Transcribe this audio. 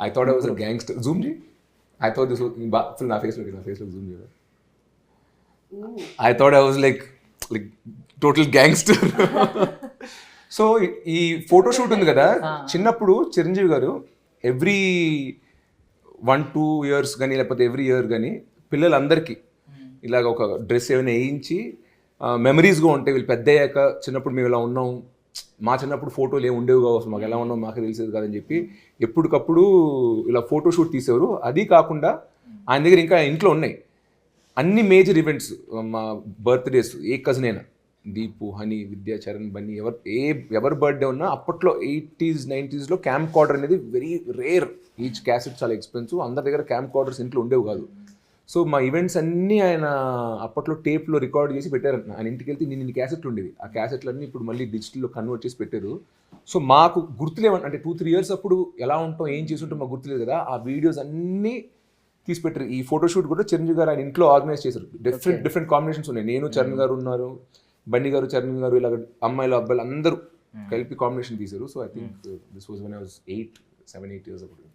I thought I was gangster zoom gee I thought this full నా ఫేస్లోకి నా ఫేస్లోకి జూమ్ చేయదు I thought I was like like total gangster so ఈ photo shoot ఉంది కదా చిన్నప్పుడు చిరంజీవి గారు ఎవ్రీ వన్ టూ ఇయర్స్ కానీ లేకపోతే ఎవ్రీ ఇయర్ కానీ పిల్లలందరికీ ఇలాగ ఒక డ్రెస్ ఏమైనా వేయించి మెమరీస్గా ఉంటాయి వీళ్ళు పెద్ద అయ్యాక చిన్నప్పుడు మేము ఇలా ఉన్నాం మా చిన్నప్పుడు ఫోటోలు ఏమి ఉండేవి కావు అసలు. మాకు ఎలా ఉన్నావు మాకు తెలిసేది కాదని చెప్పి ఎప్పటికప్పుడు ఇలా ఫోటో షూట్ తీసేవారు. అది కాకుండా ఆయన దగ్గర ఇంకా ఇంట్లో ఉన్నాయి. అన్ని మేజర్ ఈవెంట్స్ మా బర్త్డేస్ ఏ కజిన్ అయినా. దీపు హనీ విద్యా చరణ్ బన్నీ ఎవరు ఏ ఎవరి బర్త్డే ఉన్నా అప్పట్లో ఎయిటీస్ నైంటీస్లో క్యాంప్ కార్డర్ అనేది వెరీ రేర్ ఈచ్ క్యాసెట్ చాలా ఎక్స్పెన్సివ్ అందరి దగ్గర క్యాంప్ కార్డర్స్ ఇంట్లో ఉండేవి కాదు. సో మా ఈవెంట్స్ అన్నీ ఆయన అప్పట్లో టేప్లో రికార్డ్ చేసి పెట్టారు. ఆయన ఇంటికి వెళ్తే నేను ఇన్ని క్యాసెట్లు ఉండేవి. ఆ క్యాసెట్లన్నీ ఇప్పుడు మళ్ళీ డిజిటల్లో కన్వర్ట్ చేసి పెట్టారు. సో మాకు గుర్తులేవని అంటే టూ త్రీ ఇయర్స్ అప్పుడు ఎలా ఉంటాం ఏం చేసి ఉంటాం మాకు గుర్తులేదు కదా. ఆ వీడియోస్ అన్నీ తీసి పెట్టారు. ఈ ఫోటోషూట్ కూడా చిరంజీవి గారు ఆయన ఇంట్లో ఆర్గనైజ్ చేశారు. డిఫరెంట్ డిఫరెంట్ కాంబినేషన్స్ ఉన్నాయి. నేను చరణ్ గారు ఉన్నారు. బండి గారు చరణ్ గారు ఇలాగ అమ్మాయిలు అబ్బాయిలు అందరూ కలిపి కాంబినేషన్ తీశారు. So I think this was one I was eight seven eight years అప్పుడు.